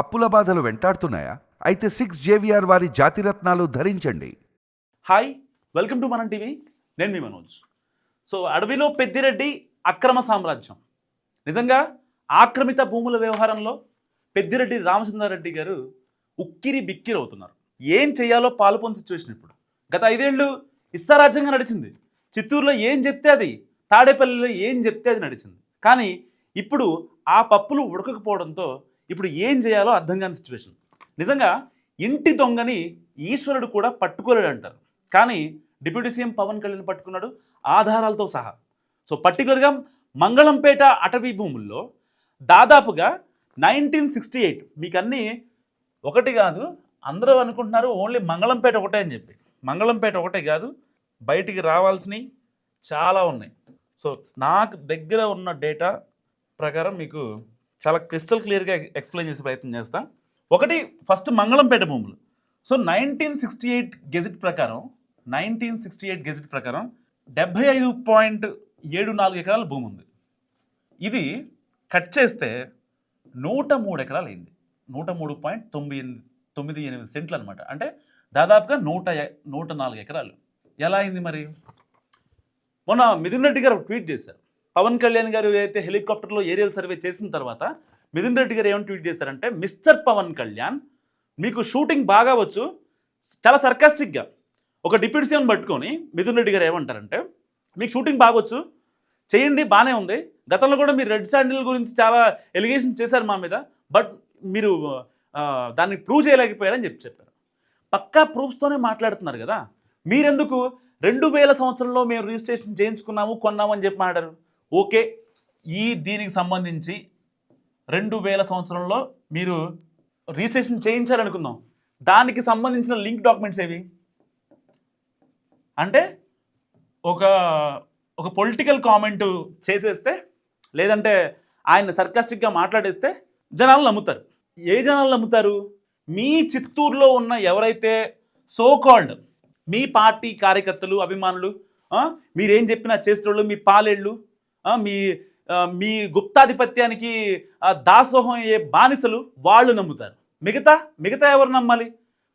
అప్పుల బాధలు వెంటాడుతున్నాయా? అయితే సిక్స్ జేవిఆర్ వారి జాతిరత్నాలు ధరించండి. Hi welcome to Manam TV నేను మీ మనోజ్. సో అడవిలో పెద్దిరెడ్డి అక్రమ సామ్రాజ్యం. నిజంగా ఆక్రమిత భూముల వ్యవహారంలో పెద్దిరెడ్డి రామచంద్రారెడ్డి గారు ఉక్కిరి బిక్కిరి అవుతున్నారు. ఏం చేయాలో పాలుపోని సిచ్యువేషన్ ఇప్పుడు. గత ఐదేళ్ళు ఇష్టారాజ్యంగా నడిచింది. చిత్తూరులో ఏం చెప్తే అది తాడేపల్లిలో ఏం చెప్తే అది నడిచింది. కానీ ఇప్పుడు ఆ పప్పులు ఉడకకపోవడంతో ఇప్పుడు ఏం చేయాలో అర్థం కాని సిచ్యువేషన్ నిజంగా ఇంటి దొంగని ఈశ్వరుడు కూడా పట్టుకోలేడు అంటారు కానీ డిప్యూటీ సీఎం పవన్ కళ్యాణ్ పట్టుకున్నాడు ఆధారాలతో సహా. సో పర్టికులర్గా మంగళంపేట అటవీ భూముల్లో దాదాపుగా నైన్టీన్ సిక్స్టీ ఎయిట్ మీకు అన్నీ ఒకటి కాదు అందరూ అనుకుంటున్నారు ఓన్లీ మంగళంపేట ఒకటే అని చెప్పి. మంగళంపేట ఒకటే కాదు బయటికి రావాల్సినవి చాలా ఉన్నాయి. సో నాకు దగ్గర ఉన్న డేటా ప్రకారం మీకు చాలా క్రిస్టల్ క్లియర్గా ఎక్స్ప్లెయిన్ చేసే ప్రయత్నం చేస్తాం. ఒకటి ఫస్ట్ మంగళంపేట భూములు. So nineteen sixty eight gazette ప్రకారం నైన్టీన్ సిక్స్టీ ఎయిట్ గెజిట్ ప్రకారం డెబ్భై ఐదు పాయింట్ ఏడు నాలుగు ఎకరాల భూమి ఉంది. ఇది కట్ చేస్తే నూట మూడు ఎకరాలు అయింది నూట మూడు పాయింట్ తొమ్మిది ఎనిమిది తొమ్మిది ఎనిమిది సెంట్లు అనమాట అంటే దాదాపుగా నూట నూట నాలుగు ఎకరాలు. ఎలా అయింది మరి? మొన్న మిథున్ రెడ్డి గారు ట్వీట్ చేశారు. పవన్ కళ్యాణ్ గారు ఏదైతే హెలికాప్టర్లో ఏరియల్ సర్వే చేసిన తర్వాత మిథున్ రెడ్డి గారు ఏమని ట్వీట్ చేశారంటే మిస్టర్ పవన్ కళ్యాణ్ మీకు షూటింగ్ బాగా వచ్చు. చాలా సర్కాస్టిక్గా. ఒక డిప్యూటీ సీఎం పట్టుకొని మిథున్ రెడ్డి గారు ఏమంటారంటే మీకు షూటింగ్ బాగొచ్చు చేయండి బాగానే ఉంది. గతంలో కూడా మీరు రెడ్ శాండిల్ గురించి చాలా ఎలిగేషన్ చేశారు మా మీద బట్ మీరు దాన్ని ప్రూవ్ చేయలేకపోయారని చెప్పి చెప్పారు. పక్కా ప్రూఫ్స్తోనే మాట్లాడుతున్నారు కదా. మీరెందుకు రెండు వేల సంవత్సరంలో మేము రిజిస్ట్రేషన్ చేయించుకున్నాము కొన్నాము అని చెప్పి మాట్లాడారు? ఓకే. ఈ దీనికి సంబంధించి రెండు వేల సంవత్సరంలో మీరు రిజిస్ట్రేషన్ చేయించారనుకుందాం దానికి సంబంధించిన లింక్ డాక్యుమెంట్స్ ఏవి? అంటే ఒక ఒక పొలిటికల్ కామెంట్ చేసేస్తే లేదంటే ఆయన సర్కాస్టిక్గా మాట్లాడేస్తే జనాలు నమ్ముతారు. ఏ జనాలు నమ్ముతారు? మీ చిత్తూరులో ఉన్న ఎవరైతే సో కాల్డ్ మీ పార్టీ కార్యకర్తలు అభిమానులు మీరేం చెప్పినా చేసేటోళ్ళు మీ పాలేళ్ళు మీ మీ గుప్తాధిపత్యానికి దాసోహం అయ్యే బానిసలు వాళ్ళు నమ్ముతారు. మిగతా మిగతా ఎవరు నమ్మాలి?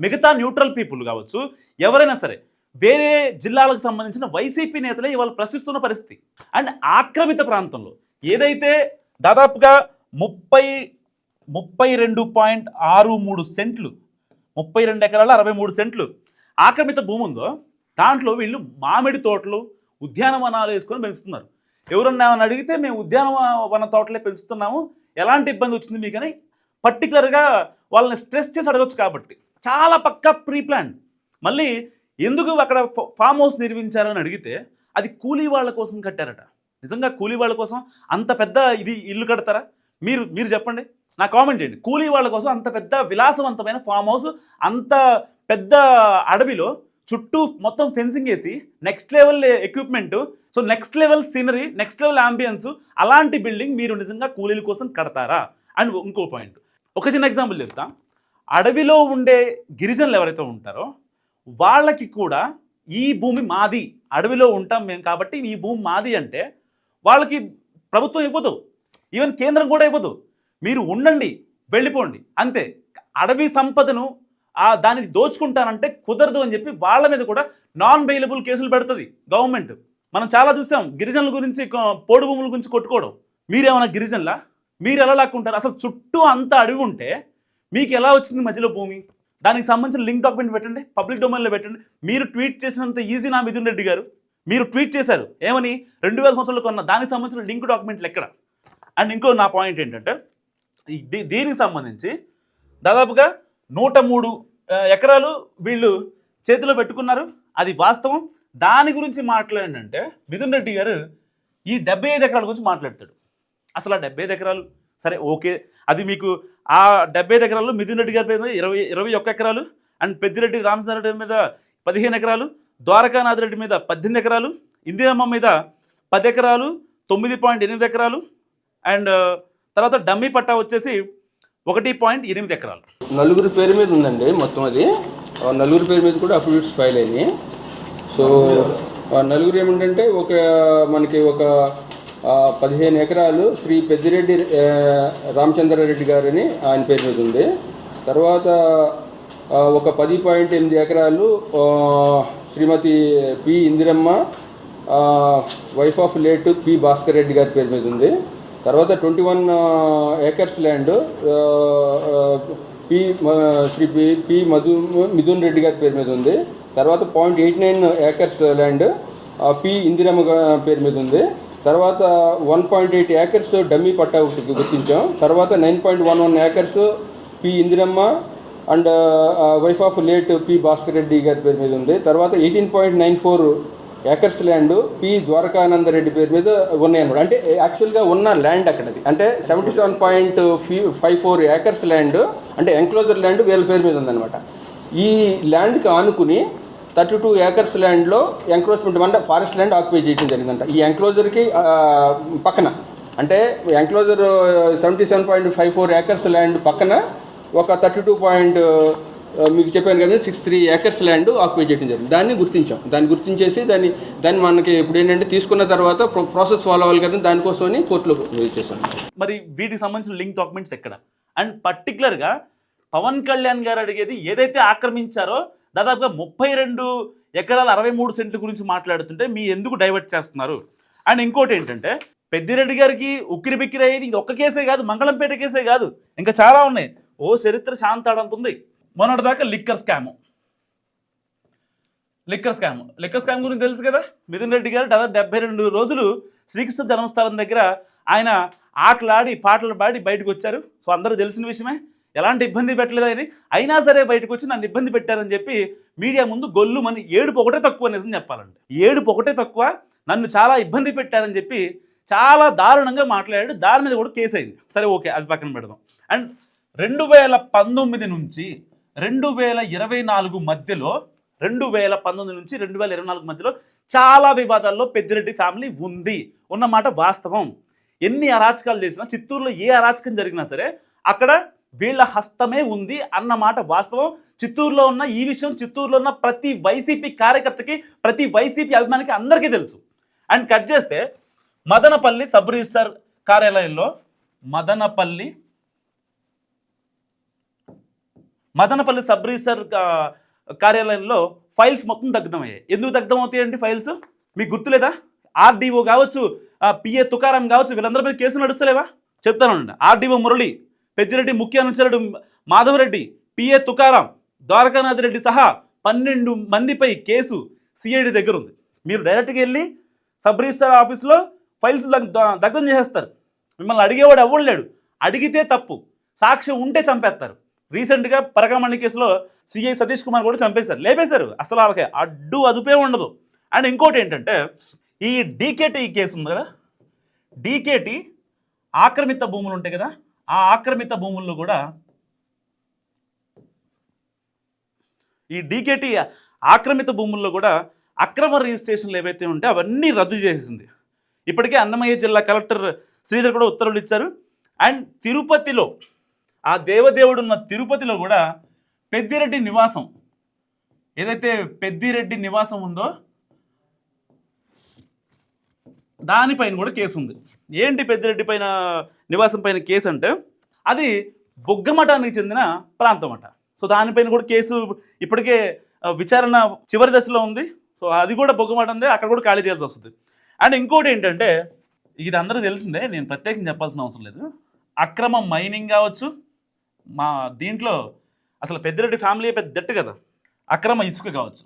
మిగతా న్యూట్రల్ పీపుల్ కావచ్చు. ఎవరైనా సరే వేరే జిల్లాలకు సంబంధించిన వైసీపీ నేతలే ఇవాళ ప్రశ్నిస్తున్న పరిస్థితి. అండ్ ఆక్రమిత ప్రాంతంలో ఏదైతే దాదాపుగా ముప్పై ముప్పై రెండు పాయింట్ ఆరు మూడు సెంట్లు ముప్పై రెండు ఎకరాల అరవై మూడు సెంట్లు ఆక్రమిత భూమి ఉందో దాంట్లో వీళ్ళు మామిడి తోటలు ఉద్యానవనాలు వేసుకొని పెంచుతున్నారు. ఎవరన్నా ఏమైనా అడిగితే మేము ఉద్యానవన తోటలే పెంచుతున్నాము. ఎలాంటి ఇబ్బంది వచ్చింది మీకని పర్టికులర్గా వాళ్ళని స్ట్రెస్ చేసి అడగచ్చు కాబట్టి. చాలా పక్కా ప్రీ ప్లాన్ మళ్ళీ ఎందుకు అక్కడ ఫామ్ హౌస్ నిర్మించారని అడిగితే అది కూలీ వాళ్ళ కోసం కట్టారట. నిజంగా కూలీ వాళ్ళ కోసం అంత పెద్ద ఇది ఇల్లు కడతారా? మీరు మీరు చెప్పండి. నా కామెంట్ చేయండి. కూలీ వాళ్ళ కోసం అంత పెద్ద విలాసవంతమైన ఫామ్ హౌస్ అంత పెద్ద అడవిలో చుట్టూ మొత్తం ఫెన్సింగ్ వేసి next level equipment so next level scenery next level ambience అలాంటి బిల్డింగ్ మీరు నిజంగా కూలీల కోసం కడతారా? అండ్ ఇంకో పాయింట్ ఒక చిన్న ఎగ్జాంపుల్ చెప్తా. అడవిలో ఉండే గిరిజనులు ఎవరైతే ఉంటారో వాళ్ళకి కూడా ఈ భూమి మాది. అడవిలో ఉంటాం మేము కాబట్టి ఈ భూమి మాది అంటే వాళ్ళకి ప్రభుత్వం ఇవ్వదు. ఈవెన్ కేంద్రం కూడా ఇవ్వదు. మీరు ఉండండి వెళ్ళిపోండి. అంతే. అడవి సంపదను ఆ దానికి దోచుకుంటానంటే కుదరదు అని చెప్పి వాళ్ళ మీద కూడా నాన్ బెయిలబుల్ కేసులు పెడుతుంది గవర్నమెంట్ మనం చాలా చూసాం గిరిజనుల గురించి పోడు భూముల గురించి కొట్టుకోవడం. మీరేమన్నా గిరిజనులా? మీరు ఎలా లాక్కుంటారు? అసలు చుట్టూ అంతా అడవి ఉంటే మీకు ఎలా వచ్చింది మధ్యలో భూమి? దానికి సంబంధించిన లింక్ డాక్యుమెంట్ పెట్టండి పబ్లిక్ డొమైన్లో పెట్టండి. మీరు ట్వీట్ చేసినంత ఈజీ నా మిథున్ రెడ్డి గారు. మీరు ట్వీట్ చేశారు. ఏమని? రెండు వేల సంవత్సరాలు కొన్న దానికి సంబంధించిన లింక్ డాక్యుమెంట్లు ఎక్కడ? అండ్ ఇంకో నా పాయింట్ ఏంటంటే దీ- దీనికి సంబంధించి దాదాపుగా నూట మూడు ఎకరాలు వీళ్ళు చేతిలో పెట్టుకున్నారు. అది వాస్తవం. దాని గురించి మాట్లాడంటే మిథున్ రెడ్డి గారు ఈ డెబ్బై ఐదు ఎకరాల గురించి మాట్లాడతాడు. అసలు ఆ డెబ్బై ఐదు ఎకరాలు సరే ఓకే. అది మీకు ఆ డెబ్బై ఐదు ఎకరాలు మిథున్ రెడ్డి గారి మీద ఇరవై ఇరవై ఒక్క ఎకరాలు అండ్ పెద్దిరెడ్డి రామచంద్ర రెడ్డి మీద పదిహేను ఎకరాలు ద్వారకానాథ్ రెడ్డి మీద పద్దెనిమిది ఎకరాలు ఇందిరమ్మ మీద పది ఎకరాలు తొమ్మిది పాయింట్ ఎనిమిది ఎకరాలు అండ్ తర్వాత డమ్మీ పట్టా వచ్చేసి ఒకటి పాయింట్ ఎనిమిది ఎకరాలు. నలుగురు పేరు మీద ఉందండి మొత్తం అది. నలుగురు పేరు మీద కూడా అఫిడవిట్స్ ఫైల్ అయినాయి. సో నలుగురు ఏమిటంటే ఒక మనకి ఒక పదిహేను ఎకరాలు శ్రీ పెద్దిరెడ్డి రామచంద్రారెడ్డి గారని ఆయన పేరు మీద ఉంది. తర్వాత ఒక పది పాయింట్ ఎనిమిది ఎకరాలు Shrimati P Indiramma wife of late P Bhaskar Reddy గారి పేరు మీద ఉంది. తర్వాత twenty one acres land P Shri P P Madhu Mithun Reddy గారి పేరు మీద ఉంది. తర్వాత point eight nine acres land P Indiramma పేరు మీద ఉంది. తర్వాత one point eight acres dummy పట్టా ఒకటి గుర్తించాం. తర్వాత nine point one one acres P Indiramma and wife of late P Bhaskar Reddy గారి పేరు మీద ఉంది. తర్వాత eighteen point nine four acres land P Dwarakananda Reddy పేరు మీద ఉన్నాయి అనమాట అంటే యాక్చువల్గా ఉన్న ల్యాండ్ అక్కడది. అంటే seventy seven point five four acres land అంటే ఎంక్లోజర్ ల్యాండ్ వీళ్ళ పేరు మీద ఉందన్నమాట. ఈ ల్యాండ్కి ఆనుకుని థర్టీ టూ ఏకర్స్ ల్యాండ్లో ఎంక్రోచ్మెంట్ అంటే ఫారెస్ట్ ల్యాండ్ ఆక్యుపై చేయడం జరిగిందంట. ఈ ఎంక్లోజర్కి పక్కన అంటే enclosure seventy seven point five four acres land పక్కన ఒక థర్టీ టూ పాయింట్ మీకు చెప్పాను కదా six three acres land occupy చేయడం జరిగింది. దాన్ని గుర్తించాం. దాన్ని గుర్తించేసి దాన్ని దాన్ని మనకి ఇప్పుడు ఏంటంటే తీసుకున్న తర్వాత ప్రాసెస్ ఫాలో అవ్వాలి కదా దానికోసమని కోర్టులో చేశాం. మరి వీటికి సంబంధించిన లింక్ డాక్యుమెంట్స్ ఎక్కడ? అండ్ పర్టికులర్గా పవన్ కళ్యాణ్ గారు అడిగేది ఏదైతే ఆక్రమించారో దాదాపుగా ముప్పై రెండు ఎకరాల అరవై మూడు సెంట్ల గురించి మాట్లాడుతుంటే మీ ఎందుకు డైవర్ట్ చేస్తున్నారు? అండ్ ఇంకోటి ఏంటంటే పెద్దిరెడ్డి గారికి ఉక్కిరి బిక్కిరి అయ్యేది ఇది ఒక్క కేసే కాదు మంగళంపేట కేసే కాదు. ఇంకా చాలా ఉన్నాయి. ఓ చరిత్ర శాంతాడంతుంది. మొన్నటిదాకా liquor scam. Liquor scam. Liquor scam గురించి తెలుసు కదా? మిథున్ రెడ్డి గారు దాదాపు డెబ్బై రెండు రోజులు శ్రీకృష్ణ జన్మస్థలం దగ్గర ఆయన ఆటలాడి పాటలు పాడి బయటకు వచ్చారు. సో అందరూ తెలిసిన విషయమే. ఎలాంటి ఇబ్బంది పెట్టలేదు అని అయినా సరే బయటకు వచ్చి నన్ను ఇబ్బంది పెట్టారని చెప్పి మీడియా ముందు గొల్లు మని ఏడుపు ఒకటే తక్కువ నిజం చెప్పాలంటే ఏడుపు ఒకటే తక్కువ. నన్ను చాలా ఇబ్బంది పెట్టారని చెప్పి చాలా దారుణంగా మాట్లాడాడు. దాని మీద కూడా కేసు అయింది. సరే ఓకే అది పక్కన పెడదాం. అండ్ రెండు వేల పంతొమ్మిది నుంచి రెండు వేల ఇరవై నాలుగు మధ్యలో రెండు వేల పంతొమ్మిది నుంచి రెండు వేల ఇరవై నాలుగు మధ్యలో చాలా వివాదాల్లో పెద్దిరెడ్డి ఫ్యామిలీ ఉంది ఉన్నమాట వాస్తవం. ఎన్ని అరాచకాలు చేసినా చిత్తూరులో ఏ అరాచకం జరిగినా సరే అక్కడ వీళ్ళ హస్తమే ఉంది అన్నమాట వాస్తవం. చిత్తూరులో ఉన్న ఈ విషయం చిత్తూరులో ఉన్న ప్రతి వైసీపీ కార్యకర్తకి ప్రతి వైసీపీ అభిమానికి అందరికీ తెలుసు. అండ్ కట్ చేస్తే మదనపల్లి సబ్ రిజిస్టార్ కార్యాలయంలో మదనపల్లి మదనపల్లి సబ్ రిజిస్టర్ కార్యాలయంలో ఫైల్స్ మొత్తం దగ్ధమయ్యాయి. ఎందుకు దగ్ధం అవుతాయండి ఫైల్స్? మీకు గుర్తులేదా? ఆర్డీఓ కావచ్చు పిఏ తుకారం కావచ్చు వీళ్ళందరి మీద కేసులు నడుస్తలేవా? చెప్తానండి ఆర్డీఓ మురళి పెద్దిరెడ్డి ముఖ్య అనుచరుడు మాధవరెడ్డి పిఏ తుకారం ద్వారకానాథ్ రెడ్డి సహా పన్నెండు మందిపై కేసు సిఐడి దగ్గర ఉంది మీరు డైరెక్ట్గా వెళ్ళి సబ్ రిజిస్టర్ ఆఫీస్లో ఫైల్స్ దగ్ధం చేసేస్తారు. మిమ్మల్ని అడిగేవాడు ఎవడు లేడు. అడిగితే తప్పు. సాక్ష్యం ఉంటే చంపేస్తారు. రీసెంట్గా పరకమణి కేసులో సిఐ సతీష్ కుమార్ కూడా చంపేశారు లేపేశారు. అసలు వాళ్ళకి అడ్డు అదుపే ఉండదు. అండ్ ఇంకోటి ఏంటంటే ఈ డీకేటీ కేసు ఉంది కదా డీకేటీ ఆక్రమిత భూములు ఉంటాయి కదా ఆ ఆక్రమిత భూముల్లో కూడా ఈ డీకేటీ ఆక్రమిత భూముల్లో కూడా అక్రమ రిజిస్ట్రేషన్లు ఏవైతే ఉంటే అవన్నీ రద్దు చేసేసింది ఇప్పటికే అన్నమయ్య జిల్లా కలెక్టర్ శ్రీధర్ కూడా ఉత్తర్వులు ఇచ్చారు. అండ్ తిరుపతిలో ఆ దేవదేవుడు ఉన్న తిరుపతిలో కూడా పెద్దిరెడ్డి నివాసం. ఏదైతే పెద్దిరెడ్డి నివాసం ఉందో దానిపైన కూడా కేసు ఉంది. ఏంటి పెద్దిరెడ్డి పైన నివాసం పైన కేసు అంటే అది బొగ్గమఠానికి చెందిన ప్రాంతం అట. సో దానిపైన కూడా కేసు ఇప్పటికే విచారణ చివరి దశలో ఉంది. సో అది కూడా బొగ్గమఠందే అక్కడ కూడా ఖాళీ చేయాల్సి వస్తుంది. అండ్ ఇంకోటి ఏంటంటే ఇది అందరూ తెలిసిందే నేను ప్రత్యేకంగా చెప్పాల్సిన అవసరం లేదు. అక్రమ మైనింగ్ కావచ్చు మా దీంట్లో అసలు పెద్దిరెడ్డి ఫ్యామిలీ పెద్ద దట్టు కదా. అక్రమ ఇసుక కావచ్చు.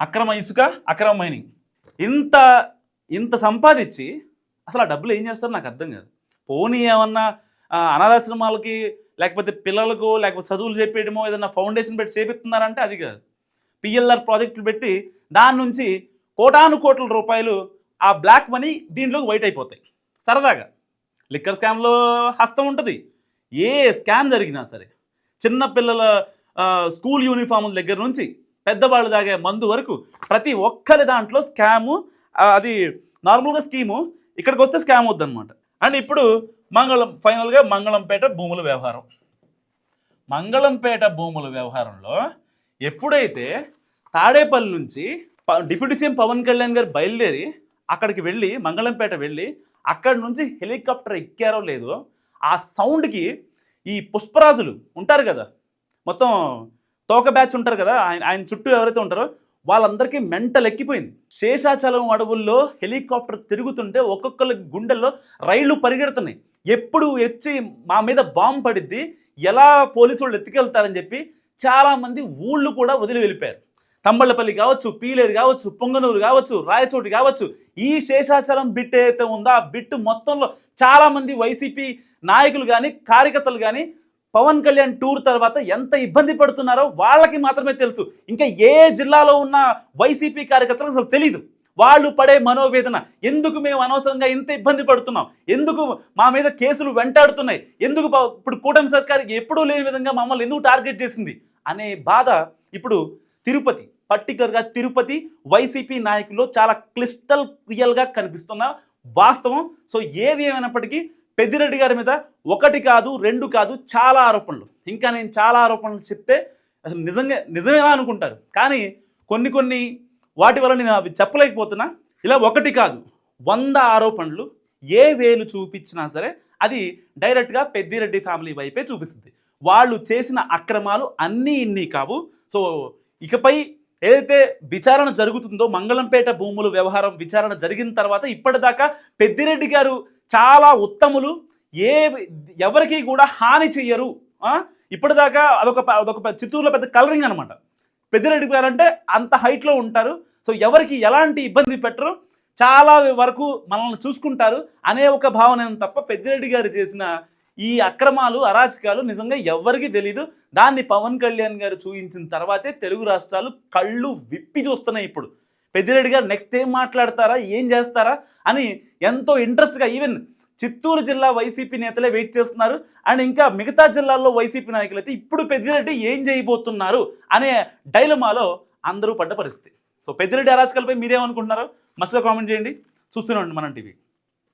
అక్రమ ఇసుక అక్రమ మైనింగ్ ఇంత ఇంత సంపాదించి అసలు ఆ డబ్బులు ఏం చేస్తారో నాకు అర్థం కాదు. పోనీ ఏమన్నా అనాథాశ్రమాలకి లేకపోతే పిల్లలకు లేకపోతే చదువులు చెప్పేయడమో ఏదైనా ఫౌండేషన్ పెట్టి చేపిస్తున్నారంటే అది కాదు. పిఎల్ఆర్ ప్రాజెక్టులు పెట్టి దాని నుంచి కోటాను కోట్ల రూపాయలు ఆ బ్లాక్ మనీ దీంట్లోకి వైట్ అయిపోతాయి. సరదాగా. లిక్కర్ స్కామ్లో హస్తం ఉంటుంది. ఏ స్కామ్ జరిగినా సరే చిన్న పిల్లల స్కూల్ యూనిఫాముల దగ్గర నుంచి పెద్దవాళ్ళు తాగే మందు వరకు ప్రతి ఒక్కరి దాంట్లో స్కాము అది నార్మల్గా స్కీము ఇక్కడికి వస్తే స్కామ్ వద్దనమాట అండ్ ఇప్పుడు మంగళం ఫైనల్గా మంగళంపేట భూముల వ్యవహారం. మంగళంపేట భూముల వ్యవహారంలో ఎప్పుడైతే తాడేపల్లి నుంచి ప- డిప్యూటీ సీఎం పవన్ కళ్యాణ్ గారు బయలుదేరి అక్కడికి వెళ్ళి మంగళంపేట వెళ్ళి అక్కడి నుంచి హెలికాప్టర్ ఎక్కారో లేదో ఆ సౌండ్కి ఈ పుష్పరాజులు ఉంటారు కదా మొత్తం తోక బ్యాచ్ ఉంటారు కదా ఆయన ఆయన చుట్టూ ఎవరైతే ఉంటారో వాళ్ళందరికీ మెంటల్ ఎక్కిపోయింది. శేషాచలం అడవుల్లో హెలికాప్టర్ తిరుగుతుంటే ఒక్కొక్కరి గుండెల్లో రైళ్ళు పరిగెడుతున్నాయి. ఎప్పుడు వచ్చి మా మీద బాంబు పడిద్ది ఎలా పోలీసు వాళ్ళు ఎత్తుకెళ్తారని చెప్పి చాలామంది ఊళ్ళు కూడా వదిలి వెళ్ళిపోయారు. తంబళ్ళపల్లి కావచ్చు పీలేరు కావచ్చు పొంగనూరు కావచ్చు రాయచోటి కావచ్చు ఈ శేషాచలం బిట్ ఏదైతే ఉందో ఆ బిట్ మొత్తంలో చాలామంది వైసీపీ నాయకులు కానీ కార్యకర్తలు కానీ పవన్ కళ్యాణ్ టూర్ తర్వాత ఎంత ఇబ్బంది పడుతున్నారో వాళ్ళకి మాత్రమే తెలుసు. ఇంకా ఏ జిల్లాలో ఉన్న వైసీపీ కార్యకర్తలకు అసలు తెలియదు వాళ్ళు పడే మనోవేదన ఎందుకు మేము అనవసరంగా ఇంత ఇబ్బంది పడుతున్నాం? ఎందుకు మా మీద కేసులు వెంటాడుతున్నాయి? ఎందుకు ఇప్పుడు కూటమి సర్కార్ ఎప్పుడూ లేని విధంగా మమ్మల్ని ఎందుకు టార్గెట్ చేసింది? అనే బాధ ఇప్పుడు తిరుపతి పర్టికులర్గా తిరుపతి వైసీపీ నాయకుల్లో చాలా క్లిస్టల్ రియల్గా కనిపిస్తున్న వాస్తవం. సో ఏది ఏమైనప్పటికీ పెద్దిరెడ్డి గారి మీద ఒకటి కాదు రెండు కాదు చాలా ఆరోపణలు. ఇంకా నేను చాలా ఆరోపణలు చెప్తే అసలు నిజంగా నిజమేనా అనుకుంటారు? కానీ కొన్ని కొన్ని వాటి వల్ల నేను అవి చెప్పలేకపోతున్నా. ఇలా ఒకటి కాదు వంద ఆరోపణలు ఏ వేలు చూపించినా సరే అది డైరెక్ట్గా పెద్దిరెడ్డి ఫ్యామిలీ వైపే చూపిస్తుంది. వాళ్ళు చేసిన అక్రమాలు అన్నీ ఇన్ని కావు. సో ఇకపై ఏదైతే విచారణ జరుగుతుందో మంగళంపేట భూముల వ్యవహారం విచారణ జరిగిన తర్వాత ఇప్పటిదాకా పెద్దిరెడ్డి గారు చాలా ఉత్తములు ఏ ఎవరికి కూడా హాని చెయ్యరు. ఇప్పటిదాకా అదొక అదొక చిత్తూరులో పెద్ద కలరింగ్ అనమాట. పెద్దిరెడ్డి గారు అంటే అంత హైట్లో ఉంటారు. సో ఎవరికి ఎలాంటి ఇబ్బంది పెట్టరు. చాలా వరకు మనల్ని చూసుకుంటారు. అనే ఒక భావన తప్ప పెద్దిరెడ్డి గారు చేసిన ఈ అక్రమాలు అరాచకాలు నిజంగా ఎవ్వరికీ తెలీదు. దాన్ని పవన్ కళ్యాణ్ గారు చూపించిన తర్వాతే తెలుగు రాష్ట్రాలు కళ్ళు విప్పి చూస్తున్నాయి ఇప్పుడు. పెద్దిరెడ్డి గారు నెక్స్ట్ ఏం మాట్లాడతారా ఏం చేస్తారా అని ఎంతో ఇంట్రెస్ట్గా ఈవెన్ చిత్తూరు జిల్లా వైసీపీ నేతలే వెయిట్ చేస్తున్నారు. అండ్ ఇంకా మిగతా జిల్లాల్లో వైసీపీ నాయకులు అయితే ఇప్పుడు పెద్దిరెడ్డి ఏం చేయబోతున్నారు అనే డైలమాలో అందరూ పడ్డ పరిస్థితి. సో పెద్దిరెడ్డి అరాచకాలపై మీరేమనుకుంటున్నారో మస్తుగా కామెంట్ చేయండి. చూస్తూనే ఉండండి మనం టీవీ.